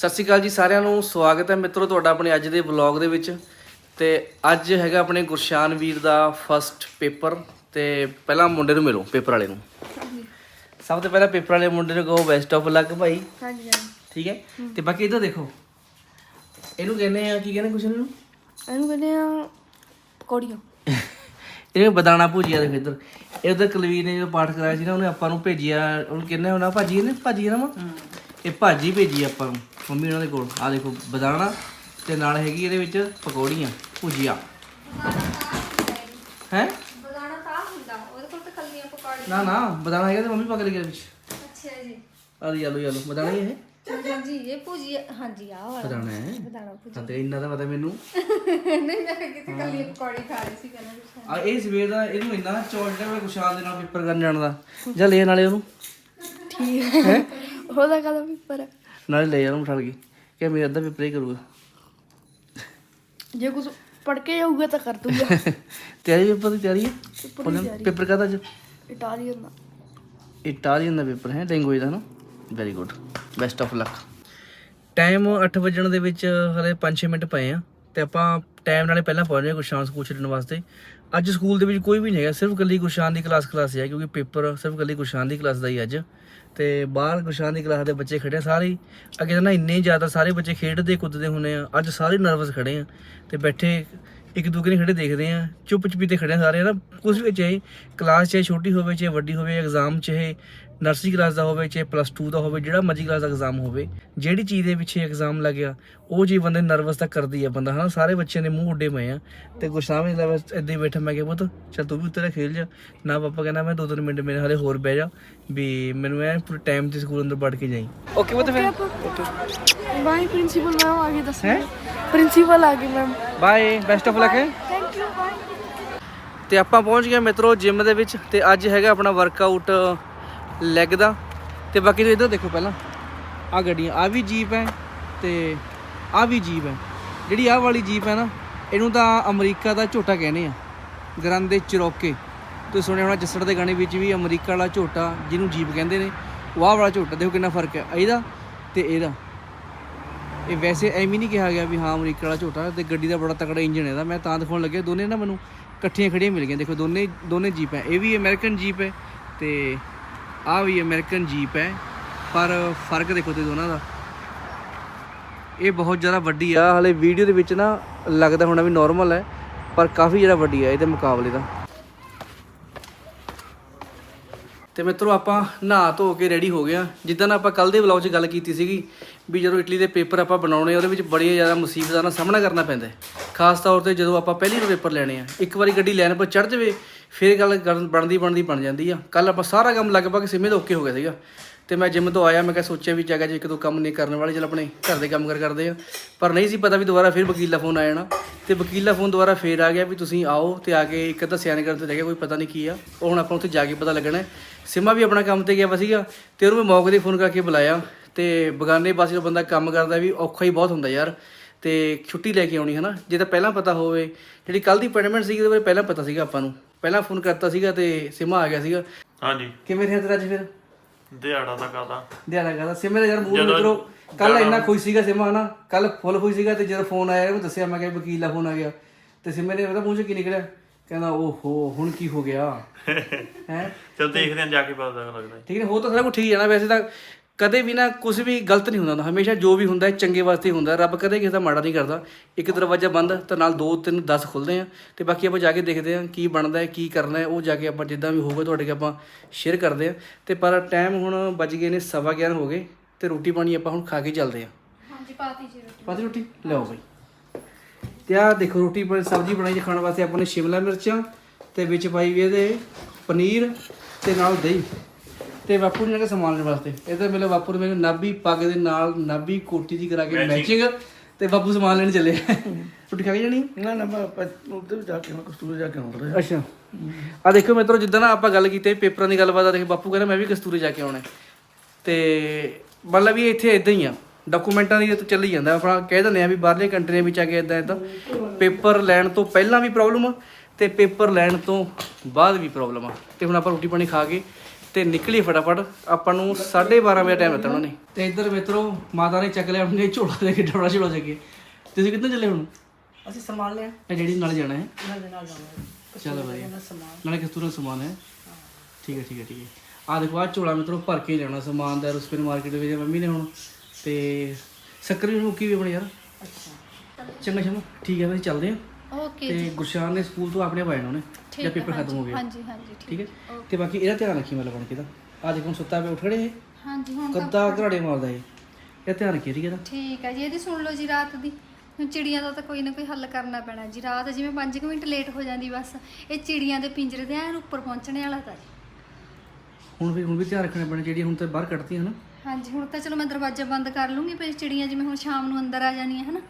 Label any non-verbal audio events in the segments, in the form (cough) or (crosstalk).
ਸਤਿ ਸ਼੍ਰੀ ਅਕਾਲ ਜੀ ਸਾਰਿਆਂ ਨੂੰ ਸਵਾਗਤ ਹੈ ਮਿੱਤਰੋ ਤੁਹਾਡਾ ਆਪਣੇ ਅੱਜ ਦੇ ਵਲੌਗ ਦੇ ਵਿੱਚ। ਤੇ ਅੱਜ ਹੈਗਾ ਆਪਣੇ ਗੁਰਸ਼ਾਨ ਵੀਰ ਦਾ ਫਰਸਟ ਪੇਪਰ ਤੇ ਪਹਿਲਾਂ ਮੁੰਡੇ ਨੂੰ ਮਿਲੋ ਪੇਪਰ ਵਾਲੇ ਨੂੰ। ਸਭ ਤੋਂ ਪਹਿਲਾਂ ਪੇਪਰ ਵਾਲੇ ਮੁੰਡੇ ਨੂੰ ਕਹੋ ਬੈਸਟ ਆਫ ਲੱਕ ਭਾਈ। ਹਾਂਜੀ ਠੀਕ ਹੈ? ਤੇ ਬਾਕੀ ਇਧਰ ਦੇਖੋ। ਇਹਨੂੰ ਕਹਿੰਦੇ ਆ ਕੀ ਕਹਿੰਦੇ ਕੁਛ ਇਹਨੂੰ ਇਹਨੂੰ ਕਹਿੰਦੇ ਆ ਪਕੌੜੀਆਂ। ਇਹਨੂੰ ਬਦਾਨਾ ਭੁਜੀਆ ਦੇਖ ਇੱਧਰ। ਇਹ ਉਧਰ ਕੁਲਵੀਰ ਨੇ ਜਦੋਂ ਪਾਠ ਕਰਾਇਆ ਸੀ ਨਾ ਉਹਨੇ ਆਪਾਂ ਨੂੰ ਭੇਜਿਆ ਉਹਨੂੰ ਕਹਿੰਦੇ ਹੋਣਾ ਭਾਜੀ ਇਹਨੇ ਭਾਜੀ ਨਾ ਮਾ ਇਹ ਭਾਜੀ ਭੇਜੀ ਆਪਾਂ ਨੂੰ ਮੰਮੀ ਉਹਨਾਂ ਦੇ ਕੋਲ। ਆ ਦੇਖੋ ਬਦਾਨਾ ਤੇ ਨਾਲ ਹੈਗੀ ਇਹਦੇ ਵਿੱਚ ਪਕੌੜੀਆਂ ਭੁਜੀਆ। ਹੈ? ਬਦਾਨਾ ਤਾਂ ਹੁੰਦਾ ਉਹਦੇ ਕੋਲ ਤਾਂ ਕੱਲੀਆਂ ਪਕੌੜੀਆਂ। ਨਾ ਨਾ ਬਦਾਨਾ ਹੈਗਾ ਤੇ ਮੰਮੀ ਪਾ ਕੇ ਲੈ ਗਿਆ ਵਿੱਚ। ਅੱਛਾ ਜੀ। ਆ ਯਾਲੋ ਯਾਲੋ ਬਦਾਨਾ ਹੀ ਇਹ? ਹਾਂਜੀ ਇਹ ਭੁਜੀ ਹਾਂਜੀ ਆ ਵਾਲਾ। ਬਦਾਨਾ ਹੈ। ਬਦਾਨਾ ਭੁਜੀ ਹਾਂ ਤੇ ਇੰਨਾ ਤਾਂ ਪਤਾ ਮੈਨੂੰ। ਨਹੀਂ ਮੈਂ ਕਿਤੇ ਕੱਲੀਆਂ ਪਕੌੜੀ ਖਾ ਰਹੀ ਸੀ ਕਹਿੰਦਾ ਆ ਇਹ ਸਵੇਰ ਦਾ ਇਹਨੂੰ ਇੰਨਾ ਚੌੜ ਜਿਹੜਾ ਮੈਂ ਕੁਸ਼ਾਲ ਦੇ ਨਾਲ ਪੇਪਰ ਕਰਨ ਜਾਣ ਦਾ ਜਾ ਲੈ ਨਾਲੇ ਉਹਨੂੰ। ਠੀਕ ਹੈ? ਉਹਦਾ ਕਦੋਂ ਪੇਪਰ। ਹੈ ਨਾਲੇ ਲੈ ਜਾ ਉਹਨੂੰ ਉਠਾ ਕੇ। ਕਿ ਮੇਰਾ ਅੱਧਾ ਪੇਪਰ ਹੀ ਕਰੂਗਾ। ਜੇ ਕੁਝ ਪੜ ਕੇ ਜਾਊਗਾ ਤਾਂ ਕਰ ਦੂੰਗਾ। (laughs) ਤਿਆਰੀ ਪੇਪਰ ਦੀ ਤਿਆਰੀ ਹੈ? ਪੇਪਰ ਦੀ ਤਿਆਰੀ। ਪੇਪਰ ਕਾਹਦਾ ਅੱਜ? ਇਟਾਲੀਅਨ ਦਾ। ਇਟਾਲੀਅਨ ਦਾ ਪੇਪਰ ਹੈ ਲੈਂਗੁਏਜ ਦਾ ਨਾ। Very good best of luck time 8 ਵਜਣ ਦੇ ਵਿੱਚ ਹਲੇ 5-6 ਮਿੰਟ ਪਏ ਆ। ਤੇ ਆਪਾਂ ਟਾਈਮ ਨਾਲੇ ਪਹਿਲਾਂ ਪਹੁੰਚ ਗਏ ਗੁਰਸ਼ਾਨ ਸਕੂਲ ਛੱਡਣ ਵਾਸਤੇ। ਅੱਜ ਸਕੂਲ ਦੇ ਵਿੱਚ ਕੋਈ ਵੀ ਨਹੀਂ ਹੈਗਾ, ਸਿਰਫ ਕੱਲੀ ਗੁਰਸ਼ਾਨ ਦੀ ਕਲਾਸ ਕਲਾਸ ਹੈ ਕਿਉਂਕਿ ਪੇਪਰ ਸਿਰਫ ਕੱਲੀ ਗੁਰਸ਼ਾਨ ਦੀ ਕਲਾਸ ਦਾ ਹੀ ਅੱਜ। ਤੇ ਬਾਹਰ ਗੁਰਸ਼ਾਨ ਦੀ ਕਲਾਸ ਦੇ ਬੱਚੇ ਖੜੇ ਆ ਸਾਰੇ ਅੱਗੇ ਤਾਂ ਨਾ ਇੰਨੇ ਜ਼ਿਆਦਾ ਸਾਰੇ ਬੱਚੇ ਖੇਡਦੇ, ਕੁੱਦਦੇ ਹੁੰਦੇ ਆ। ਅੱਜ ਸਾਰੇ ਨਰਵਸ ਖੜੇ ਆ ਤੇ ਬੈਠੇ ਇੱਕ ਦੂਜੇ ਨੇ ਖੜੇ ਦੇਖਦੇ ਆ। ਚੁੱਪ ਚੁਪੀਤੇ ਖੜੇ ਆ ਸਾਰੇ ਨਾ ਕੁਝ ਵੀ ਚਾਹੇ ਕਲਾਸ ਚਾਹੇ ਛੋਟੀ ਹੋਵੇ, ਚਾਹੇ ਵੱਡੀ ਹੋਵੇ ਐਗਜ਼ਾਮ ਚਾਹੇ ਨਰਸਰੀ ਕਲਾਸ ਦਾ ਹੋਵੇ ਚਾਹੇ ਪਲੱਸ 2 ਦਾ ਹੋਵੇ ਜਿਹੜਾ ਮਰਜ਼ੀ ਕਲਾਸ ਦਾ ਐਗਜ਼ਾਮ ਹੋਵੇ ਜਿਹੜੀ ਚੀਜ਼ ਦੇ ਪਿੱਛੇ ਐਗਜ਼ਾਮ ਲੱਗਿਆ ਉਹ ਚੀਜ਼ ਬੰਦੇ ਨਰਵਸ ਤਾਂ ਕਰਦੀ ਆ ਬੰਦਾ ਹਨਾ? ਸਾਰੇ ਬੱਚਿਆਂ ਦੇ ਮੂੰਹ ਉੱਡੇ ਪਏ ਆ ਤੇ ਗੁਰਸਾਹਿਬ ਨੇ ਬਸ ਏਦਾਂ ਹੀ ਬੈਠਾ ਮੈਂ ਕਿਹਾ ਪੁੱਤ ਚੱਲ ਤੂੰ ਵੀ ਉੱਤੇ ਖੇਲ ਜਾ। ਨਾ ਪਾਪਾ ਕਹਿੰਦਾ ਮੈਂ ਦੋ ਤਿੰਨ ਮਿੰਟ ਮੇਰੇ ਹਾਲੇ ਹੋਰ ਬਹਿ ਜਾ ਵੀ ਮੈਨੂੰ ਐ ਪੂਰੇ ਟਾਈਮ ਤੇ ਸਕੂਲ ਅੰਦਰ ਵੜ ਕੇ ਜਾਈ। ਓਕੇ ਪੁੱਤ ਫਿਰ। ਬਾਈ ਪ੍ਰਿੰਸੀਪਲ ਮੈਮ ਆ ਗਈ ਦੱਸਣਾ ਪ੍ਰਿੰਸੀਪਲ ਆ ਗਈ ma'am bye best of luck thank you ਬਾਈ ਤੇ ਆਪਾਂ ਪਹੁੰਚ ਗਏ ਮਿੱਤਰੋ ਜਿਮ ਦੇ ਵਿੱਚ ਤੇ ਅੱਜ ਹੈਗਾ ਆਪਣਾ ਵਰਕਆਊਟ ਲੈਗ ਦਾ। ਤੇ ਬਾਕੀ ਤੁਸੀਂ ਇੱਧਰ ਦੇਖੋ ਪਹਿਲਾਂ। ਆ ਗੱਡੀਆਂ ਆ ਵੀ ਜੀਪ ਹੈ ਤੇ ਆ ਵੀ ਜੀਪ ਹੈ। ਜਿਹੜੀ ਆਹ ਵਾਲੀ ਜੀਪ ਹੈ ਨਾ, ਇਹਨੂੰ ਤਾਂ ਅਮਰੀਕਾ ਦਾ ਝੋਟਾ ਕਹਿੰਦੇ ਆ। ਗਰਾਂਦੇ ਚਿਰੋਕੇ। ਤੁਸੀਂ ਸੁਣਿਆ ਹੋਣਾ ਜੱਸੜ ਦੇ ਗਾਣੇ ਵਿੱਚ ਵੀ ਅਮਰੀਕਾ ਵਾਲਾ ਝੋਟਾ, ਜਿਹਨੂੰ ਜੀਪ ਕਹਿੰਦੇ ਨੇ, ਉਹ ਆਹ ਵਾਲਾ ਝੋਟਾ, ਦੇਖੋ ਕਿੰਨਾ ਫ਼ਰਕ ਹੈ। ਇਹਦਾ ਤੇ ਇਹਦਾ। ਇਹ ਵੈਸੇ ਐਵੇਂ ਨਹੀਂ ਕਿਹਾ ਗਿਆ ਵੀ ਹਾਂ, ਅਮਰੀਕਾ ਵਾਲਾ ਝੋਟਾ ਤੇ ਗੱਡੀ ਦਾ ਬੜਾ ਤਕੜਾ ਇੰਜਨ ਹੈ ਇਹਦਾ। ਮੈਂ ਤਾਂ ਦਿਖਾਉਣ ਲੱਗਿਆ, ਦੋਨੇ ਨਾ ਮੈਨੂੰ ਇਕੱਠੀਆਂ ਖੜੀਆਂ ਮਿਲ ਗਈਆਂ। ਦੇਖੋ, ਦੋਨੇ ਦੋਨੇ ਜੀਪ ਹੈ। ਇਹ ਵੀ ਅਮਰੀਕਨ ਜੀਪ ਹੈ ਤੇ ਆਹ ਵੀ ਅਮਰੀਕਨ ਜੀਪ ਹੈ, ਪਰ ਫ਼ਰਕ ਦੇਖੋ ਤੇ ਦੋਨਾਂ ਦਾ। ਇਹ ਬਹੁਤ ਜ਼ਿਆਦਾ ਵੱਡੀ ਆ। ਹਲੇ ਵੀਡੀਓ ਦੇ ਵਿੱਚ ਨਾ ਲੱਗਦਾ ਹੋਣਾ ਵੀ ਨਾਰਮਲ ਹੈ, ਪਰ ਕਾਫੀ ਜ਼ਿਆਦਾ ਵੱਡੀ ਆ ਇਹਦੇ ਮੁਕਾਬਲੇ ਦਾ ਤੇ ਮਿੱਤਰੋ ਆਪਾਂ ਨਹਾ ਧੋ ਕੇ ਰੈਡੀ ਹੋ ਗਏ ਗਿਆ ਜਿੱਦਾਂ ਨਾ ਆਪਾਂ ਕੱਲ ਦੇ ਵਲੌਗ 'ਚ ਗੱਲ ਕੀਤੀ ਸੀਗੀ ਵੀ ਜਦੋਂ ਇਟਲੀ ਦੇ ਪੇਪਰ ਆਪਾਂ ਬਣਾਉਣੇ ਆ, ਉਹਦੇ ਵਿੱਚ ਬੜੀਆਂ ਜ਼ਿਆਦਾ ਮੁਸੀਬਤਾਂ ਦਾ ਸਾਹਮਣਾ ਕਰਨਾ ਪੈਂਦਾ ਖਾਸ ਤੌਰ ਤੇ ਜਦੋਂ ਆਪਾਂ ਪਹਿਲੀ ਵਾਰ ਪੇਪਰ ਲੈਣੇ ਆ ਇੱਕ ਵਾਰੀ ਗੱਡੀ ਲੈਣ ਪਰ ਚੜ ਜਾਵੇ ਫਿਰ ਗੱਲ ਕਰਨ- ਬਣਦੀ ਬਣਦੀ ਬਣ ਜਾਂਦੀ ਆ। ਕੱਲ ਆਪਾਂ ਸਾਰਾ ਕੰਮ ਲਗਭਗ ਸਿਮੇ ਦਾ ਓਕੇ ਹੋ ਗਿਆ ਸੀਗਾ। ਤੇ ਮੈਂ ਜਿਮ ਤੋਂ ਆਇਆ ਮੈਂ ਕਿਹਾ ਸੋਚਿਆ ਵੀ ਜਗ੍ਹਾ 'ਚ ਇੱਕ ਦੋ ਕੰਮ ਨਹੀਂ ਕਰਨ ਵਾਲੇ ਚਲ ਆਪਣੇ ਘਰ ਦੇ ਕੰਮ ਕਰ ਕਰਦੇ ਆ। ਪਰ ਨਹੀਂ ਸੀ ਪਤਾ ਵੀ ਦੁਬਾਰਾ ਫਿਰ ਵਕੀਲ ਦਾ ਫੋਨ ਆ ਜਾਣਾ। ਤੇ ਵਕੀਲ ਦਾ ਫੋਨ ਦੁਬਾਰਾ ਫੇਰ ਆ ਗਿਆ ਵੀ ਤੁਸੀਂ ਆਓ ਤੇ ਆ ਕੇ ਇੱਕ ਅੱਧਾ ਸਿਆਣੇ ਕਰਨ ਤੇ ਰਹਿ ਗਿਆ ਕੋਈ ਪਤਾ ਨਹੀਂ ਕੀ ਆ। ਉਹ ਹੁਣ ਆਪਾਂ ਉੱਥੇ ਜਾ ਕੇ ਪਤਾ ਲੱਗਣਾ। ਹੈ। ਸਿਮਾ ਵੀ ਆਪਣਾ ਕੰਮ ਤੇ ਗਿਆ ਵਾ ਸੀਗਾ ਤੇ ਉਹਨੂੰ ਮੈਂ ਮੌਕੇ ਤੇ ਫੋਨ ਕਰਕੇ ਬੁਲਾਇਆ। ਤੇ ਬਗਾਨੇ ਪਾਸੇ ਜਦੋਂ ਬੰਦਾ ਕੰਮ ਕਰਦਾ ਵੀ ਔਖਾ ਹੀ ਬਹੁਤ ਹੁੰਦਾ ਯਾਰ। ਤੇ ਛੁੱਟੀ ਲੈ ਕੇ ਆਉਣੀ ਹਨਾ? ਜੇ ਤਾਂ ਪਹਿਲਾਂ ਪਤਾ ਹੋਵੇ। ਜਿਹੜੀ ਕੱਲ ਦੀ ਅਪਾਇੰਟਮੈਂਟ ਸੀਗੀ ਉਹਦੇ ਬਾਰੇ ਪਹਿਲਾਂ ਪਤਾ ਸੀਗਾ ਆਪਾਂ ਨੂੰ। ਪਹਿਲਾਂ ਫੋਨ ਕਰਤਾ ਸੀਗਾ ਤੇ ਸਿਮਾ ਆ ਗਿਆ ਸੀਗਾ। ਹਾਂਜੀ। ਕਿਵੇਂ ਰਿਹਾ ਤੇਰਾ ਅੱਜ ਫਿਰ? ਦਿਹਾੜਾ ਦਾ ਕਾਦਾ ਧਿਆਨ ਕਰਦਾ ਸਿਮੇ ਦਾ ਯਾਰ ਮੂਡ ਮਿੱਤਰੋ ਕੱਲ ਇੰਨਾ ਖੁਸ਼ ਸੀਗਾ ਸਿਮਾ ਹਨਾ? ਕੱਲ ਫੁੱਲ ਖੁਸ਼ ਸੀਗਾ ਤੇ ਜਦੋਂ ਫੋਨ ਆਇਆ ਉਹ ਦੱਸਿਆ ਮੈਂ ਕਿਹਾ ਵਕੀਲ ਦਾ ਫੋਨ ਆ ਗਿਆ। ਤੇ ਸਿਮੇ ਨੇ ਪਤਾ ਮੂੰਹ ਚੋਂ ਕੀ ਨਿਕਲਿਆ? ਕਹਿੰਦਾ ਓਹੋ ਹੁਣ ਕੀ ਹੋ ਗਿਆ? (laughs) ਹੈ? ਚਲ ਦੇਖਦੇ ਹਾਂ ਜਾ ਕੇ ਪਤਾ ਲੱਗਦਾ। ਠੀਕ ਹੈ ਹੋ ਤਾਂ ਸਾਰਾ ਕੁਝ ਠੀਕ ਨਾ ਵੈਸੇ ਤਾਂ ਕਦੇ ਵੀ ਨਾ ਕੁਝ ਵੀ ਗਲਤ ਨਹੀਂ ਹੁੰਦਾ ਹੁੰਦਾ। ਹਮੇਸ਼ਾ ਜੋ ਵੀ ਹੁੰਦਾ ਹੈ ਚੰਗੇ ਵਾਸਤੇ ਹੀ ਹੁੰਦਾ। ਰੱਬ ਕਦੇ ਕਿਸੇ ਦਾ ਮਾੜਾ ਨਹੀਂ ਕਰਦਾ। ਇੱਕ ਦਰਵਾਜ਼ਾ ਬੰਦ ਤਾਂ ਨਾਲ ਦੋ ਤਿੰਨ 10 ਖੁੱਲਦੇ ਆ। ਤੇ ਬਾਕੀ ਆਪਾਂ ਜਾ ਕੇ ਦੇਖਦੇ ਆ ਕੀ ਬਣਦਾ ਹੈ ਕੀ ਕਰਨਾ ਹੈ। ਉਹ ਜਾ ਕੇ ਆਪਾਂ ਜਿੱਦਾਂ ਵੀ ਹੋਊਗਾ ਤੁਹਾਡੇ ਕੇ ਆਪਾਂ ਸ਼ੇਅਰ ਕਰਦੇ ਆ ਤੇ ਪਰ ਟਾਈਮ ਹੁਣ ਵੱਜ ਗਏ ਨੇ ਸਵਾ 11 ਹੋ ਗਏ ਤੇ ਰੋਟੀ ਪਾਣੀ ਆਪਾਂ ਹੁਣ ਖਾ ਕੇ ਚੱਲਦੇ ਆ ਹਾਂਜੀ ਪਾਤੀ ਜੀ ਪਾਤੀ ਰੋਟੀ? ਲਿਆਓ ਬਈ। ਤੇ ਆ ਦੇਖੋ ਰੋਟੀ ਪਰ ਸਬਜ਼ੀ ਬਣਾਈ ਜੇ ਖਾਣ ਵਾਸਤੇ ਆਪਾਂ ਨੇ ਸ਼ਿਮਲਾ ਮਿਰਚਾਂ ਤੇ ਵਿੱਚ ਪਾਈ ਵੀ ਇਹਦੇ ਪਨੀਰ ਤੇ ਨਾਲ ਦਹੀਂ। ਤੇ ਬਾਪੂ ਨੇ ਕਿਹਾ ਸਮਾਨ ਲੈਣ ਵਾਸਤੇ। ਇਹਦੇ ਮੇਰੇ ਬਾਪੂ ਨੇ ਮੈਨੂੰ ਨਾਭੀ ਪੱਗ ਦੇ ਨਾਲ ਨਾਭੀ ਕੋਟੀ ਦੀ ਕਰਾ ਕੇ ਮੈਚਿੰਗ ਤੇ ਬਾਪੂ ਸਮਾਨ ਲੈਣ ਚੱਲੇ। ਰੋਟੀ ਖਾ ਕੇ ਜਾਣੀ? ਨਾ ਨਾ ਮੈਂ ਪ- ਉੱਧਰ ਜਾ ਕੇ ਮੈਂ ਕਸਤੂਰੇ ਜਾ ਕੇ ਆਉਂਦਾ ਰਿਹਾ ਅੱਛਾ। ਆ ਦੇਖੋ ਮਿੱਤਰੋ ਜਿੱਦਾਂ ਨਾ ਆਪਾਂ ਗੱਲ ਕੀਤੀ ਪੇਪਰਾਂ ਦੀ ਗੱਲਬਾਤ ਆ ਦੇਖ ਬਾਪੂ ਕਹਿੰਦਾ ਮੈਂ ਵੀ ਕਸਤੂਰੇ ਜਾ ਕੇ ਆਉਣਾ। ਤੇ ਮਤਲਬ ਵੀ ਇੱਥੇ ਇਦਾਂ ਹੀ ਆ। ਡਾਕੂਮੈਂਟਾਂ ਦੀ ਤਾਂ ਚੱਲੀ ਜਾਂਦਾ। ਆਪਣਾ ਕਹਿ ਦਿੰਦੇ ਆ ਵੀ ਬਾਹਰਲੇ ਕੰਟਰੀਆਂ ਵਿੱਚ ਆ ਕੇ ਇਦਾਂ ਇਦਾਂ ਪੇਪਰ ਲੈਣ ਤੋਂ ਪਹਿਲਾਂ ਵੀ ਪ੍ਰੋਬਲਮ ਆ ਤੇ ਪੇਪਰ ਲੈਣ ਤੋਂ ਬਾਅਦ ਵੀ ਪ੍ਰੋਬਲਮ ਆ। ਤੇ ਹੁਣ ਆਪਾਂ ਰੋਟੀ ਪਾਣੀ ਖਾ ਕੇ ਤੇ ਨਿਕਲੀ ਫਟਾਫਟ। ਆਪਾਂ ਨੂੰ 12:30 ਵਜੇ ਟਾਈਮ ਦਿੱਤਾ ਉਹਨਾਂ ਨੇ। ਤੇ ਇੱਧਰ ਮਿੱਤਰੋ ਮਾਤਾ ਨੇ ਚੱਕ ਲਿਆ ਆਪਣੇ ਝੋਲਾ ਦੇ ਕੇ ਡਬੜਾ ਝੋਲਾ ਚੱਕੇ ਤੁਸੀਂ ਕਿੱਥੇ ਚੱਲੇ ਹੁਣ? ਅਸੀਂ ਸੰਭਾਲ ਲਿਆ ਇਹ ਜਿਹੜੀ ਨਾਲ ਜਾਣਾ ਹੈ? ਦੇ ਨਾਲ ਜਾਵਾਂਗੇ ਚਲੋ ਵਧੀਆ। ਸਮਾਨ। ਨਾਲੇ ਕਿਸ ਤਰ੍ਹਾਂ ਸਮਾਨ ਹੈ? ਠੀਕ ਹੈ ਠੀਕ ਹੈ ਠੀਕ ਹੈ। ਆ ਦੇਖੋ ਆ ਝੋਲਾ ਮਿੱਤਰੋ ਭਰ ਕੇ ਲੈਣਾ ਸਮਾਨ ਦਾ ਰੁਸਪਿਨ ਮਾਰਕੀਟ ਵਿੱਚ ਮੰਮੀ ਨੇ ਹੁਣ। ਤੇ ਸ਼ੱਕਰ ਵੀ ਮੁੱਕੀ ਵੀ ਆਪਣੇ ਯਾਰ। ਅੱਛਾ। ਚੰਗਾ ਚੰਗਾ। ਠੀਕ ਹੈ ਫਿਰ ਚੱਲਦੇ ਆ ਓਕੇ ਤੇ ਗੁਰਸ਼ਾਨ ਨੇ ਸਕੂਲ ਤੋਂ ਆਪਣੇ ਪਾਏ ਨੇ ਉਹਨੇ ਜਦ ਪੇਪਰ ਖਤਮ ਹੋ ਗਿਆ। ਹਾਂਜੀ ਹਾਂਜੀ ਠੀਕ ਠੀਕ ਹੈ? ਤੇ ਬਾਕੀ ਇਹਦਾ ਧਿਆਨ ਰੱਖੀ ਮਤਲਬ ਬਣ ਕੇ ਦਾ ਆ ਦੇਖੋ ਹੁਣ ਸੁੱਤਾ ਪਿਆ ਉੱਠ ਖੜੇ ਇਹ। ਹਾਂਜੀ ਹੁਣ ਕੱਦਾ ਘਰਾੜੇ ਮਾਰਦਾ ਇਹ। ਇਹ ਧਿਆਨ ਰੱਖੀ ਠੀਕ ਹੈ ਦਾ ਠੀਕ ਹੈ ਜੀ ਇਹਦੀ ਸੁਣ ਲਓ ਜੀ ਰਾਤ ਦੀ। ਹੁਣ ਚਿੜੀਆਂ ਦਾ ਤਾਂ ਕੋਈ ਨਾ ਕੋਈ ਹੱਲ ਕਰਨਾ ਪੈਣਾ ਜੀ। ਰਾਤ ਜਿਵੇਂ 5 ਮਿੰਟ ਲੇਟ ਹੋ ਜਾਂਦੀ ਬਸ ਇਹ ਚਿੜੀਆਂ ਦੇ ਪਿੰਜਰੇ ਦੇ ਐਨ ਉੱਪਰ ਪਹੁੰਚਣੇ ਵਾਲਾ ਤਾਂ ਜੀ। ਹੁਣ ਵੀ ਹੁਣ ਵੀ ਧਿਆਨ ਰੱਖਣਾ ਪੈਣਾ ਜਿਹੜੀ ਹੁਣ ਤੇ ਬਾਹਰ ਕੱਢਤੀਆਂ ਹਨਾ ਹਾਂਜੀ ਹੁਣ ਤਾਂ ਚਲੋ ਮੈਂ ਦਰਵਾਜ਼ਾ ਬੰਦ ਕਰ ਲੂੰਗੀ ਪਰ ਚਿੜੀਆਂ ਜਿਵੇਂ ਹੁਣ ਸ਼ਾਮ ਨੂੰ ਅੰਦਰ ਆ ਜਾਣੀਆਂ ਹਨਾ?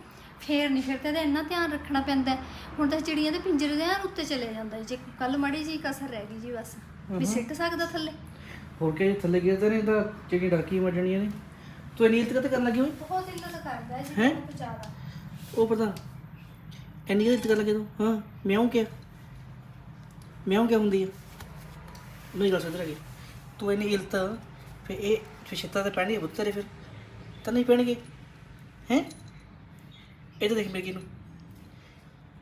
ਫੇਰ ਨਹੀਂ ਫਿਰ ਤਾਂ ਇਹਦਾ ਇੰਨਾ ਧਿਆਨ ਰੱਖਣਾ ਪੈਂਦਾ ਹੈ। ਹੁਣ ਤਾਂ ਚਿੜੀਆਂ ਦੇ ਪਿੰਜਰੇ ਦੇ ਐਨ ਉੱਤੇ ਚਲੇ ਜਾਂਦਾ ਜੀ। ਜੇ ਕੱਲ ਮਾੜੀ ਜੀ ਕਸਰ ਰਹਿ ਗਈ ਜੀ ਬਸ ਵੀ ਸਿੱਟ ਸਕਦਾ ਥੱਲੇ। ਹੋਰ ਕਿ ਥੱਲੇ ਗਿਰਦੇ ਨੇ ਤਾਂ ਜਿਹੜੀ ਡਰਕੀ ਮਰ ਜਾਣੀਆਂ ਨੇ। ਤੂੰ ਨੀਲਤ ਕਦੇ ਕਰਨ ਲੱਗੀ ਹੋਈ ਬਹੁਤ ਇੱਜ਼ਤ ਕਰਦਾ ਹੈ ਜੀ ਹੈਂ? ਬਹੁਤ ਜ਼ਿਆਦਾ। ਉਹ ਪਤਾ ਇੰਨੀ ਨੀਲਤ ਕਰਨ ਲੱਗੇ ਤੂੰ ਹਾਂ ਮਿਆਉਂ ਕਿਆ? ਮਿਆਉਂ ਕਿਆ ਹੁੰਦੀ ਆ? ਮੇਰੀ ਗੱਲ ਸਮਝ ਰਹੀ ਤੂੰ ਇੰਨੀ ਇਲਤ ਫਿਰ ਇਹ ਫਿਰ ਛਿੱਤਾ ਤੇ ਪੈਣਗੇ ਬੁੱਤਰੇ ਫਿਰ। ਤਾਂ ਨਹੀਂ ਪੈਣਗੇ। ਹੈ? ਇਹ ਤਾਂ ਦੇਖ ਮੇਰੇ ਨੂੰ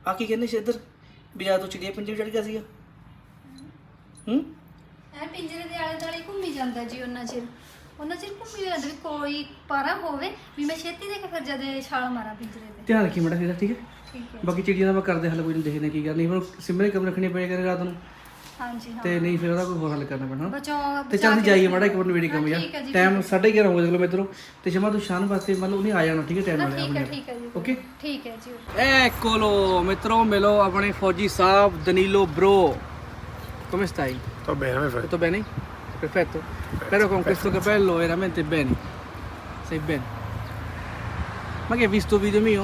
ਆ ਕੀ ਕਹਿੰਦੇ ਸੀ ਇੱਧਰ? ਵੀ ਜਾ ਤੂੰ ਚਿੜੀਆ ਪਿੰਜਰੇ ਚੜ ਗਿਆ ਸੀਗਾ। ਹੂੰ? ਐ ਪਿੰਜਰੇ ਦੇ ਆਲੇ ਦੁਆਲੇ ਘੁੰਮੀ ਜਾਂਦਾ ਜੀ ਉਹਨਾਂ ਚਿਰ। ਉਹਨਾਂ ਚਿਰ ਘੁੰਮੀ ਜਾਂਦਾ ਵੀ ਕੋਈ ਪਾਰਾ ਹੋਵੇ ਵੀ ਮੈਂ ਛੇਤੀ ਦੇ ਕੇ ਫਿਰ ਜਦੇ ਛਾਲ ਮਾਰਾਂ ਪਿੰਜਰੇ ਤੇ। ਧਿਆਨ ਰੱਖੀ ਮੜਾ ਫਿਰ ਠੀਕ ਹੈ? ਠੀਕ ਹੈ। ਬਾਕੀ ਚਿੜੀਆਂ ਦਾ ਮੈਂ ਕਰਦੇ ਹੱਲ ਕੋਈ ਨਹੀਂ ਦੇਖਦੇ ਕੀ ਕਰਨੀ। ਫਿਰ ਸਿਮਰੇ ਕਮ ਰੱਖਣੀ ਪਏ ਕਰੇ ਰਾਤ ਨੂੰ। ਹਾਂਜੀ ਹਾਂ ਤੇ ਨਹੀਂ ਫਿਰ ਉਹਦਾ ਕੋਈ ਹੋਰ ਹੱਲ ਕਰਨਾ ਪੈਣਾ ਬਚਾਓ ਤੇ ਚੱਲ ਅਸੀਂ ਜਾਈਏ ਮਾੜਾ ਇੱਕ ਵਾਰ ਵੇੜੀ ਕੰਮ ਯਾਰ ਠੀਕ ਹੈ ਜੀ, ਟਾਈਮ 11:30 ਹੋ ਗਿਆ ਚਲੋ ਮਿੱਤਰੋ ਤੇ ਸ਼ਮਾ ਤੂੰ ਸ਼ਾਨ ਵਾਸਤੇ ਮਤਲਬ ਉਹਨੇ ਆ ਜਾਣਾ ਠੀਕ ਹੈ ਟਾਈਮ ਨਾਲ ਠੀਕ ਹੈ ਠੀਕ ਹੈ ਜੀ ਓਕੇ ਠੀਕ ਹੈ ਜੀ Eccolo, ਮਿੱਤਰੋ ਮਿਲੋ ਆਪਣੇ ਫੌਜੀ ਸਾਹਿਬ ਦਨੀਲੋ bro. Come stai? Sto bene, mi fai. Tutto bene? Perfetto. Però con questo capello veramente bene. Sei bene. Ma che hai visto video mio?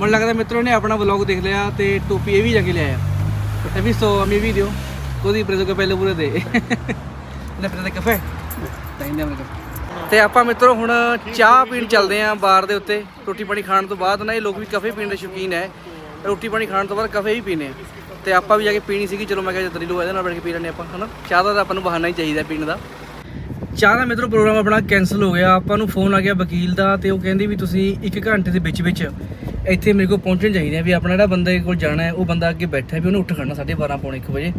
ਮੈਨੂੰ ਲੱਗਦਾ ਮਿੱਤਰੋ ਨੇ ਆਪਣਾ ਵਲੌਗ ਦੇਖ ਲਿਆ ਤੇ ਟੋਪੀ ਇਹ ਵੀ ਜਾ ਕੇ ਲਿਆਇਆ hai visto i miei video? Così preso capello pure te. Ne prendete caffè? Dai, andiamo caffè. ਤੇ ਆਪਾਂ ਮਿੱਤਰੋ ਹੁਣ ਚਾਹ ਪੀਣ ਚੱਲਦੇ ਆਂ ਬਾਰ ਦੇ ਉੱਤੇ। ਰੋਟੀ ਪਾਣੀ ਖਾਣ ਤੋਂ ਬਾਅਦ ਨਾ ਇਹ ਲੋਕ ਵੀ ਕਾਫੇ ਪੀਣ ਦੇ ਸ਼ੌਕੀਨ ਹੈ। ਰੋਟੀ ਪਾਣੀ ਖਾਣ ਤੋਂ ਬਾਅਦ ਕਾਫੇ ਵੀ ਪੀਨੇ ਆ। ਤੇ ਆਪਾਂ ਵੀ ਜਾ ਕੇ ਪੀਣੀ ਸੀਗੀ। ਚਲੋ ਮੈਂ ਕਿਹਾ ਜਤਰੀ ਲੋ ਇਹਦੇ ਨਾਲ ਬੈਠ ਕੇ ਪੀ ਲੈਂਦੇ ਆਪਾਂ ਹਨਾ? ਚਾਹ ਦਾ ਤਾਂ ਆਪਾਂ ਨੂੰ ਬਹਾਨਾ ਹੀ ਚਾਹੀਦਾ ਪੀਣ ਦਾ। ਚਾਹ ਦਾ ਮਿੱਤਰੋ ਪ੍ਰੋਗਰਾਮ ਆਪਣਾ ਕੈਨਸਲ ਹੋ ਗਿਆ। ਆਪਾਂ ਨੂੰ ਫੋਨ ਆ ਗਿਆ ਵਕੀਲ ਦਾ ਤੇ ਉਹ ਕਹਿੰਦੀ ਵੀ ਤੁਸੀਂ 1 ਘੰਟੇ ਦੇ ਵਿੱਚ ਵਿੱਚ ਇੱਥੇ ਮੇਰੇ ਕੋਲ ਪਹੁੰਚਣ ਚਾਹੀਦੇ ਆ ਵੀ ਆਪਣਾ ਜਿਹੜਾ ਬੰਦੇ ਕੋਲ ਜਾਣਾ ਹੈ ਉਹ ਬੰਦਾ ਅੱਗੇ ਬੈਠਾ ਹੈ ਵੀ ਉਹਨੂੰ ਉੱਠ ਖੜਨਾ 12:30 ਪੌਣੇ 1 ਵਜੇ।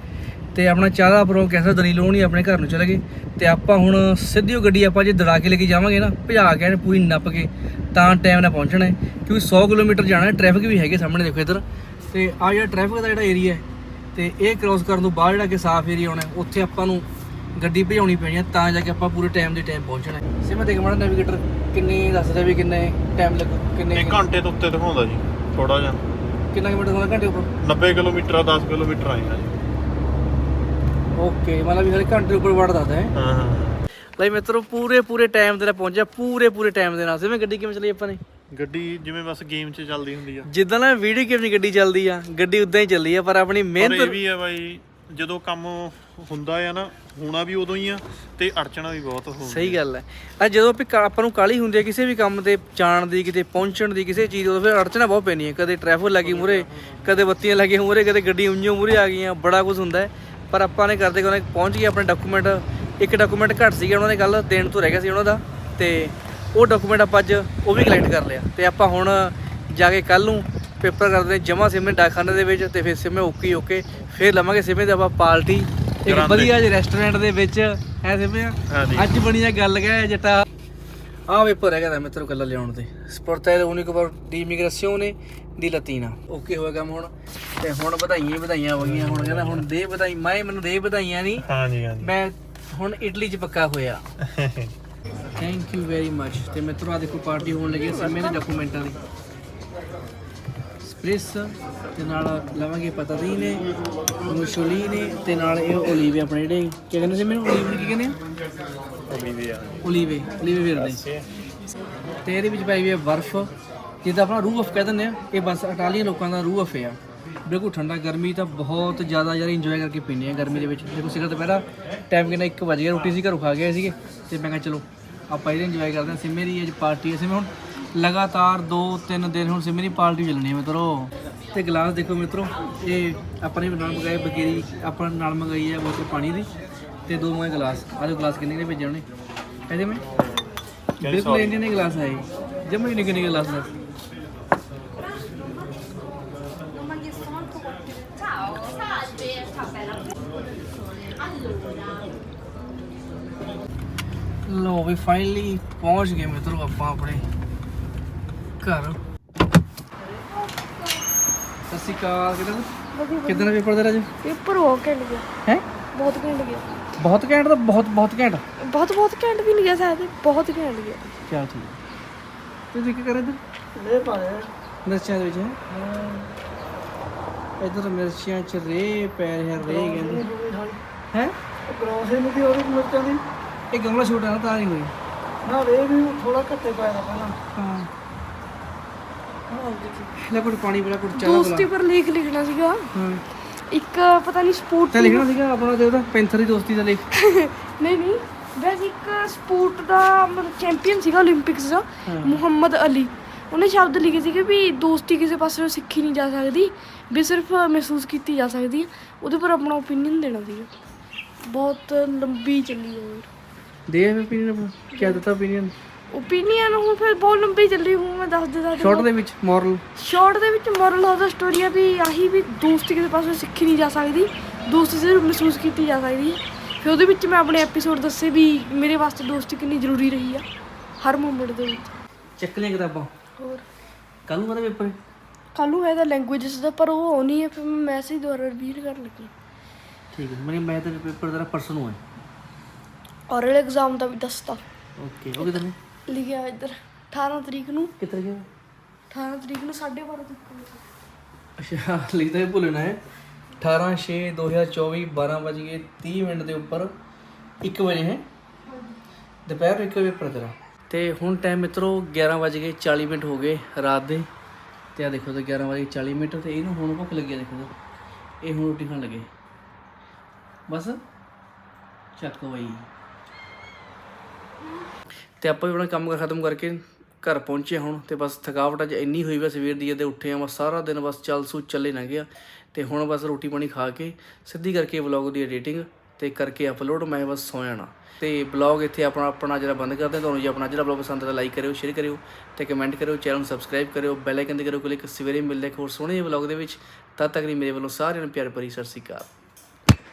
ਤੇ ਆਪਣਾ ਚਾਹ ਦਾ ਕੈਂਸਲ ਦਲੀਲੋਂ ਨਹੀਂ ਆਪਣੇ ਘਰ ਨੂੰ ਚਲੇ ਗਏ। ਤੇ ਆਪਾਂ ਹੁਣ ਸਿੱਧੀ ਉਹ ਗੱਡੀ ਆਪਾਂ ਜੇ ਦੜਾ ਕੇ ਲੈ ਕੇ ਜਾਵਾਂਗੇ ਨਾ ਭਜਾ ਕੇ ਐਨ ਪੂਰੀ ਨੱਪ ਕੇ ਤਾਂ ਟਾਈਮ ਨਾਲ ਪਹੁੰਚਣਾ ਹੈ। ਕਿਉਂਕਿ 100 ਕਿਲੋਮੀਟਰ ਜਾਣਾ ਹੈ ਟ੍ਰੈਫਿਕ ਵੀ ਹੈਗੇ ਸਾਹਮਣੇ ਦੇਖੋ ਇੱਧਰ। ਤੇ ਆ ਜਿਹੜਾ ਟ੍ਰੈਫਿਕ ਦਾ ਜਿਹੜਾ ਏਰੀਆ ਹੈ ਤੇ ਇਹ ਕ੍ਰੋਸ ਕਰਨ ਤੋਂ ਬਾਅਦ ਜਿਹੜਾ ਕਿ ਸਾਫ਼ ਏਰੀਆ ਆਉਣਾ ਹੈ, ਉੱਥੇ ਆਪਾਂ ਨੂੰ ਗੱਡੀ ਭਜਾਉਣੀ ਪੈਣੀ ਹੈ ਤਾਂ ਜਾ ਕੇ ਆਪਾਂ ਪੂਰੇ ਟਾਈਮ ਦੇ ਟਾਈਮ ਪਹੁੰਚਣਾ ਹੈ। ਸਿਮਾ ਦੇਖ ਮਾੜਾ ਨੈਵੀਗੇਟਰ ਕਿੰਨੀ ਦੱਸਦਾ ਵੀ ਕਿੰਨੇ ਟਾਈਮ ਲੱਗੂ ਕਿੰਨੇ ਇੱਕ ਘੰਟੇ ਤੋਂ ਉੱਤੇ ਦਿਖਾਉਂਦਾ ਜੀ ਥੋੜਾ ਜਿਹਾ। ਕਿੰਨਾ ਕਿਲੋਮੀਟਰ ਹੋਣਾ ਘੰਟੇ ਉੱਪਰ? 90 ਕਿਲੋਮੀਟਰ ਆ 10 ਕਿਲੋਮੀਟਰ ਆਏ ਆ ਜੀ। ਓਕੇ ਮਤਲਬ ਵੀ ਹਲੇ ਘੰਟੇ ਉੱਪਰ ਦੱਸਦਾ ਹੈ। ਹਾਂ ਹਾਂ। ਲਈ ਮਿੱਤਰੋ ਪੂਰੇ ਪੂਰੇ ਟਾਈਮ ਦੇ ਨਾਲ ਪਹੁੰਚਿਆ ਪੂਰੇ ਪੂਰੇ ਟਾਈਮ ਦੇ ਨਾਲ। ਸਿਵੇਂ ਗੱਡੀ ਕਿਵੇਂ ਚਲੀ ਆਪਾਂ ਨੇ ਗੱਡੀ ਜਿਵੇਂ ਬਸ ਗੇਮ 'ਚ ਚੱਲਦੀ ਹੁੰਦੀ ਆ। ਜਿੱਦਾਂ ਨਾ ਵੀਡੀਓ ਗੇਮ ਦੀ ਗੱਡੀ ਚੱਲਦੀ ਆ ਗੱਡੀ ਉਦਾਂ ਹੀ ਚੱਲੀ ਆ ਪਰ ਆਪਣੀ ਪਰ ਮਿਹਨਤ ਇਹ ਵੀ ਆ ਬਾਈ ਜਦੋਂ ਕੰਮ ਹੁੰਦਾ ਆ ਨਾ ਹੋਣਾ ਵੀ ਉਦੋਂ ਹੀ ਆ ਤੇ ਅੜਚਣਾ ਵੀ ਬਹੁਤ ਹੋ ਸਹੀ ਗੱਲ ਹੈ। ਆ ਜਦੋਂ ਵੀ ਕਾ- ਆਪਾਂ ਨੂੰ ਕਾਲੀ ਹੁੰਦੀ ਹੈ ਕਿਸੇ ਵੀ ਕੰਮ ਤੇ ਜਾਣ ਦੀ ਕਿਤੇ ਪਹੁੰਚਣ ਦੀ ਕਿਸੇ ਚੀਜ਼ ਉਦੋਂ ਫਿਰ ਅੜਚਣਾ ਬਹੁਤ ਪੈਣੀ ਹੈ ਕਦੇ ਟ੍ਰੈਫਿਕ ਲੱਗੀ ਮੂਰੇ ਕਦੇ ਬੱਤੀਆਂ ਲੱਗੀਆਂ ਮੂਰੇ ਕਦੇ ਗੱਡੀ ਉਂਝੋਂ ਮੂਰੇ ਆ ਗਈਆਂ ਬੜਾ ਕੁਝ ਹੁੰਦਾ ਹੈ। ਪਰ ਆਪਾਂ ਨੇ ਕਰਦੇ ਕਰਦੇ ਪਹੁੰਚ ਗਏ ਆਪਣੇ ਡਾਕੂਮੈਂਟ ਇੱਕ ਡਾਕੂਮੈਂਟ ਘੱਟ ਸੀਗਾ ਉਹਨਾਂ ਨੇ ਕੱਲ ਦੇਣ ਤੋਂ ਰਹਿ ਗਿਆ ਸੀ ਉਹਨਾਂ ਦਾ। ਤੇ ਉਹ ਡਾਕੂਮੈਂਟ ਆਪਾਂ ਅੱਜ ਉਹ ਵੀ ਕਲੈਕਟ ਕਰ ਲਿਆ। ਤੇ ਆਪਾਂ ਹੁਣ ਜਾ ਕੇ ਕੱਲ ਨੂੰ ਪੇਪਰ ਕਰਦੇ ਜਮਾ ਸਿਮੇ ਡਾਕਖਾਨੇ ਦੇ ਵਿੱਚ ਤੇ ਫਿਰ ਸਿਮੇ ਓਕੇ ਓਕੇ। ਫਿਰ ਲਵਾਂਗੇ ਸਿਮੇ ਤੇ ਆਪਾਂ ਪਾਰਟੀ। ਇੱਕ। ਵਧੀਆ ਜਿਹੇ ਰੈਸਟੋਰੈਂਟ ਦੇ ਵਿੱਚ। ਐ ਸਿਮੇ। ਅੱਜ ਬਣੀ ਆ ਗੱਲ ਗਏ ਜੱਟਾ। ਆ ਪੇਪਰ ਹੈਗਾ ਤਾਂ ਮਿੱਤਰੋ ਕੱਲਾ ਲਿਆਉਣ ਤੇ। ਸਪੋਰਟਾਇਲ ਉਨਿਕੋ ਪਰ ਦੀ ਇਮੀਗ੍ਰੇਸ਼ਨੇ ਦੀ ਲਤੀਨਾ ਓਕੇ ਹੋਇਆ ਕੰਮ ਹੁਣ। ਤੇ ਹੁਣ ਵਧਾਈਆਂ ਹੀ ਵਧਾਈਆਂ ਹੋ ਗਈਆਂ। ਹੁਣ ਕਹਿੰਦਾ ਹੁਣ ਦੇ ਵਧਾਈ ਮੈਂ ਮੈਨੂੰ ਦੇ ਵਧਾਈਆਂ ਨਹੀਂ। ਹਾਂਜੀ ਹਾਂਜੀ। ਮੈਂ ਹੁਣ ਇਟਲੀ ਚ ਪੱਕਾ ਹੋਇਆ। ਥੈਂਕ ਯੂ ਵੈਰੀ ਮੱਚ ਤੇ ਮਿੱਤਰੋ ਆ ਦੇਖੋ ਪਾਰਟੀ ਹੋਣ ਲੱਗੀ। ਸੀ ਮੇਰੇ ਡਾਕੂਮੈਂਟਾਂ ਦੀ। ਸਪ੍ਰਿਸ ਤੇ ਨਾਲ ਲਵਾਂਗੇ ਪਤਾ ਦੀ ਨੇ ਮੁਸ਼ਲੀ ਨੇ ਤੇ ਨਾਲ ਇਹ ਓਲੀਵੇ ਆਪਣੇ ਜਿਹੜੇ ਕੀ ਕਹਿੰਦੇ ਸੀ ਮੈਨੂੰ? ਓਲੀਵੇ ਕੀ ਕਹਿੰਦੇ ਆ? ਓਲੀਵੀਆ ਓਲੀਵੇ ਓਲੀਵੇ ਫਿਰਦੇ ਤੇ ਇਹਦੇ ਵਿੱਚ ਪਾਈ ਹੋਈ ਹੈ ਬਰਫ਼। ਜਿੱਦਾਂ ਆਪਣਾ ਰੂਹ ਅਫ ਕਹਿ ਦਿੰਦੇ ਆ ਇਹ ਬਸ ਇਟਾਲੀਅਨ ਲੋਕਾਂ ਦਾ ਰੂਹ ਅਫ ਆ। ਬਿਲਕੁਲ ਠੰਡਾ ਗਰਮੀ ਤਾਂ ਬਹੁਤ ਜ਼ਿਆਦਾ ਯਾਰ ਇੰਜੋਏ ਕਰਕੇ ਪੀਂਦੇ ਆ ਗਰਮੀ ਦੇ ਵਿੱਚ। ਦੇਖੋ ਸਿਰ ਦੁਪਹਿਰਾ ਟਾਈਮ ਕਿੰਨਾ 1 ਵਜ ਰੋਟੀ ਸੀ ਘਰੋਂ ਖਾ ਗਏ ਸੀਗੇ। ਤੇ ਮੈਂ ਕਿਹਾ ਚਲੋ ਆਪਾਂ ਇਹਦੇ ਇੰਜੋਏ ਕਰਦੇ ਹਾਂ। ਸਿਮੇ ਦੀ ਅੱਜ ਪਾਰਟੀ ਹੈ ਸਿਮੇ ਹੁਣ ਲਗਾਤਾਰ 2-3 ਦਿਨ ਹੁਣ ਸਿਮੇ ਦੀ ਪਾਰਟੀ ਚੱਲਣੀ ਹੈ ਮਿੱਤਰੋ। ਤੇ ਗਲਾਸ ਦੇਖੋ ਮਿੱਤਰੋ ਇਹ ਆਪਾਂ ਨੇ ਨਾਲ ਮੰਗਾਏ ਬਗੇਰੀ ਆਪਾਂ ਨਾਲ ਮੰਗਾਈ ਹੈ ਬੋਤਲ ਪਾਣੀ ਦੀ। ਤੇ ਦੋ ਮੈਂ ਗਲਾਸ ਆਹ ਜੋ ਗਲਾਸ ਕਿੰਨੇ ਨੇ ਭੇਜੇ ਉਹਨੇ? ਇਹਦੇ ਮੈਂ ਬਿਲਕੁਲ ਇੰਡੀਅਨ ਦੇ ਗਲਾਸ ਆਏ ਜਮਾ ਨਿੱਕੇ ਨਿੱਕੇ ਗਲਾਸ ਨੇ ਲੋ ਵੀ ਫਾਈਨਲੀ ਪਹੁੰਚ ਗਏ ਮਿੱਤਰੋ ਆਪਾਂ ਆਪਣੇ ਘਰ। ਸਤਿ ਸ਼੍ਰੀ ਅਕਾਲ ਕਿਦਾਂ? ਕਿਦਾਂ ਦਾ ਪੇਪਰ ਤੇਰਾ ਅੱਜ ਪੇਪਰ ਬਹੁਤ ਘੈਂਟ ਗਿਆ ਹੈ? ਬਹੁਤ ਘੈਂਟ ਗਿਆ। ਬਹੁਤ ਘੈਂਟ ਤਾਂ ਬਹੁਤ ਬਹੁਤ ਘੈਂਟ? ਬਹੁਤ ਬਹੁਤ ਘੈਂਟ ਵੀ ਨਹੀਂ ਗਿਆ ਸ਼ਾਇਦ ਬਹੁਤ ਘੈਂਟ ਗਿਆ ਚਲ ਠੀਕ ਤੂੰ ਦੇਖ ਕਰ ਇਧਰ? ਲੈ ਪਾਇਆ ਮਿਰਚਾਂ ਦੇ ਵਿੱਚ ਹੈ? ਇਧਰ ਮਿਰਚਾਂ ਚ ਰੇ ਪੈ ਰਿਹਾ ਰੇ ਕਹਿੰਦੇ। ਹੈ ਕ੍ਰੋਸ ਇਹਨੂੰ ਦੀ ਉਹਦੀ ਮਿਰਚਾਂ ਦੀ? ਇਹ ਗਮਲਾ ਛੋਟਾ ਨਾ ਤਾਂ ਨਹੀਂ ਹੋਈ। ਨਾ ਰੇ ਵੀ ਥੋੜਾ ਘੱਟੇ ਪਾਇਆ ਦਾ ਪਹਿਲਾਂ। ਹਾਂ। ਲੈ ਕੁੜ ਪਾਣੀ ਬੜਾ ਕੁੜ ਚਾਹ ਬਲਾ ਦੋਸਤੀ ਪਰ ਲੇਖ ਲਿਖਣਾ ਸੀਗਾ। ਹਾਂ। ਇੱਕ ਪਤਾ ਨਹੀਂ ਸਪੂਟ ਤੇ ਲਿਖਣਾ ਸੀਗਾ ਆਪਣਾ ਤੇ ਉਹਦਾ ਪੈਂਥਰ ਦੀ ਦੋਸਤੀ ਦਾ ਲਿਖ। (laughs) ਨਹੀਂ ਨਹੀਂ ਵੈਸੇ ਇੱਕ ਸਪੋਰਟ ਦਾ ਮਤਲਬ ਚੈਂਪੀਅਨ ਸੀਗਾ 올림픽ਸ ਦਾ ਮੁਹੰਮਦ ਅਲੀ। ਉਹਨੇ ਸ਼ਬਦ ਲਿਖੇ ਸੀਗੇ ਵੀ ਦੋਸਤੀ ਕਿਸੇ ਪਾਸੇ ਸਿੱਖੀ ਨਹੀਂ ਜਾ ਸਕਦੀ ਵੀ ਸਿਰਫ ਮਹਿਸੂਸ ਕੀਤੀ ਜਾ ਸਕਦੀ ਹੈ। ਉਹਦੇ ਪਰ ਆਪਣਾ ਓਪੀਨੀਅਨ ਦੇਣਾ ਸੀਗਾ। ਬਹੁਤ ਲੰਬੀ ਚੱਲੀ ਉਹ। ਦੇ ਆਪਣਾ। ਕੀ ਦਿੱਤਾ opinion? ਓਪੀਨੀਅਨ ਹੁਣ ਫਿਰ ਬਹੁਤ ਲੰਬੀ ਚੱਲੀ ਹੁਣ ਮੈਂ ਦੱਸ ਦੇ ਸਕਦਾ ਸ਼ਾਰਟ ਦੇ ਵਿੱਚ ਮੋਰਲ ਸ਼ਾਰਟ ਦੇ ਵਿੱਚ ਮੋਰਲ ਆਫ ਦਾ ਸਟੋਰੀ ਆ ਵੀ ਆਹੀ ਵੀ ਦੋਸਤੀ ਕਿਸੇ ਪਾਸੇ ਸਿੱਖੀ ਨਹੀਂ ਜਾ ਸਕਦੀ ਦੋਸਤੀ ਸਿਰਫ ਮਹਿਸੂਸ ਕੀਤੀ ਜਾ ਸਕਦੀ ਹੈ। ਫਿਰ ਉਹਦੇ ਵਿੱਚ ਮੈਂ ਆਪਣੇ ਐਪੀਸੋਡ ਦੱਸੇ ਵੀ ਮੇਰੇ ਵਾਸਤੇ ਦੋਸਤੀ ਕਿੰਨੀ ਜ਼ਰੂਰੀ ਰਹੀ ਆ ਹਰ ਮੂਮੈਂਟ ਦੇ ਵਿੱਚ। ਚੱਕ ਲਿਆ ਕਿਤਾਬਾਂ। ਹੋਰ। ਕੱਲ ਨੂੰ ਕਦਾ ਪੇਪਰ ਹੈ। ਕੱਲ੍ਹ ਨੂੰ ਹੈ ਤਾਂ ਲੈਂਗੁਏਜਸ ਦਾ ਪਰ ਉਹ ਆਉਣੀ ਹੈ ਫਿਰ ਮੈਂ ਮੈਸੇਜ ਦੁਆਰਾ ਰਿਵੀਲ ਕਰਨ ਲੱਗੀ। ਠੀਕ ਹੈ ਮੇਰੇ ਮੈਂ ਤਾਂ ਪੇਪਰ ਤੇਰਾ ਪਰਸਨ ਨੂੰ ਹੈ। ਔਰਲ ਐਗਜ਼ਾਮ ਦਾ ਵੀ ਦੱਸਤਾ। ਓਕੇ ਉਹ ਕਿਦਾਂ ਲਿਖਿਆ ਇੱਧਰ 18 ਤਰੀਕ ਨੂੰ। ਕਿੱਥੇ ਗਿਆ? 18 ਤਰੀਕ ਨੂੰ 12:30 ਤੱਕ। ਅੱਛਾ ਲਿਖਦਾ ਹੀ ਭੁੱਲਣਾ ਹੈ। 18 6 2024 12 ਵਜ ਗਏ 30 ਮਿੰਟ ਦੇ ਉੱਪਰ 1 ਵਜੇ ਹੈ। ਦੁਪਹਿਰ ਨੂੰ 1 ਵਜੇ ਤੇਰਾ। ਤੇ ਹੁਣ ਟਾਈਮ ਮਿੱਤਰੋ 11 ਵਜ ਗਏ 40 ਮਿੰਟ ਹੋ ਗਏ ਰਾਤ ਦੇ। ਤੇ ਆ ਦੇਖੋ ਤੇ 11 ਵਜੇ 40 ਮਿੰਟ ਤੇ ਇਹਨੂੰ ਹੁਣ ਭੁੱਖ ਲੱਗੀ ਆ ਦੇਖੋ ਤੇ। ਇਹ ਹੁਣ ਰੋਟੀ ਖਾਣ ਲੱਗੇ। ਬਸ ਚੱਕ ਬਈ। ਤੇ ਆਪਾਂ ਵੀ ਆਪਣਾ ਕੰਮ ਕਰ ਖਤਮ ਕਰਕੇ ਘਰ ਪਹੁੰਚੇ ਹੁਣ ਤੇ ਬਸ ਥਕਾਵਟ ਅੱਜ ਇੰਨੀ ਹੋਈ ਵਾ ਸਵੇਰ ਦੀ ਤੇ ਉੱਠੇ ਆ ਬਸ ਸਾਰਾ ਦਿਨ ਬਸ ਚੱਲ ਸੂ ਚੱਲੇ ਨਾ ਗਿਆ ਤੇ ਹੁਣ ਬਸ ਰੋਟੀ ਪਾਣੀ ਖਾ ਕੇ ਸਿੱਧੀ ਕਰਕੇ ਵਲੌਗ ਦੀ ਐਡੀਟਿੰਗ ਤੇ ਕਰਕੇ ਅਪਲੋਡ ਮੈਂ ਬਸ ਸੌ ਜਾਣਾ। ਤੇ ਵਲੌਗ ਇੱਥੇ ਆਪਣਾ ਆਪਣਾ ਜਿਹੜਾ ਬੰਦ ਕਰਦੇ ਤੁਹਾਨੂੰ ਜੇ ਆਪਣਾ ਜਿਹੜਾ ਵਲੌਗ ਪਸੰਦ ਆਇਆ ਲਾਈਕ ਕਰਿਓ ਸ਼ੇਅਰ ਕਰਿਓ ਤੇ ਕਮੈਂਟ ਕਰਿਓ ਚੈਨਲ ਨੂੰ ਸਬਸਕ੍ਰਾਈਬ ਕਰਿਓ ਬੈਲ ਆਈਕਨ ਤੇ ਕਰਿਓ ਕਲਿੱਕ ਸਵੇਰੇ ਮਿਲਦੇ ਇੱਕ ਹੋਰ ਸੋਹਣੇ ਵਲੌਗ ਦੇ ਵਿੱਚ। ਤਦ ਤੱਕ ਲਈ ਮੇਰੇ ਵੱਲੋਂ ਸਾਰਿਆਂ ਨੂੰ ਪਿਆਰ ਭਰੀ ਸਤਿ ਸ਼੍ਰੀ ਅਕਾਲ।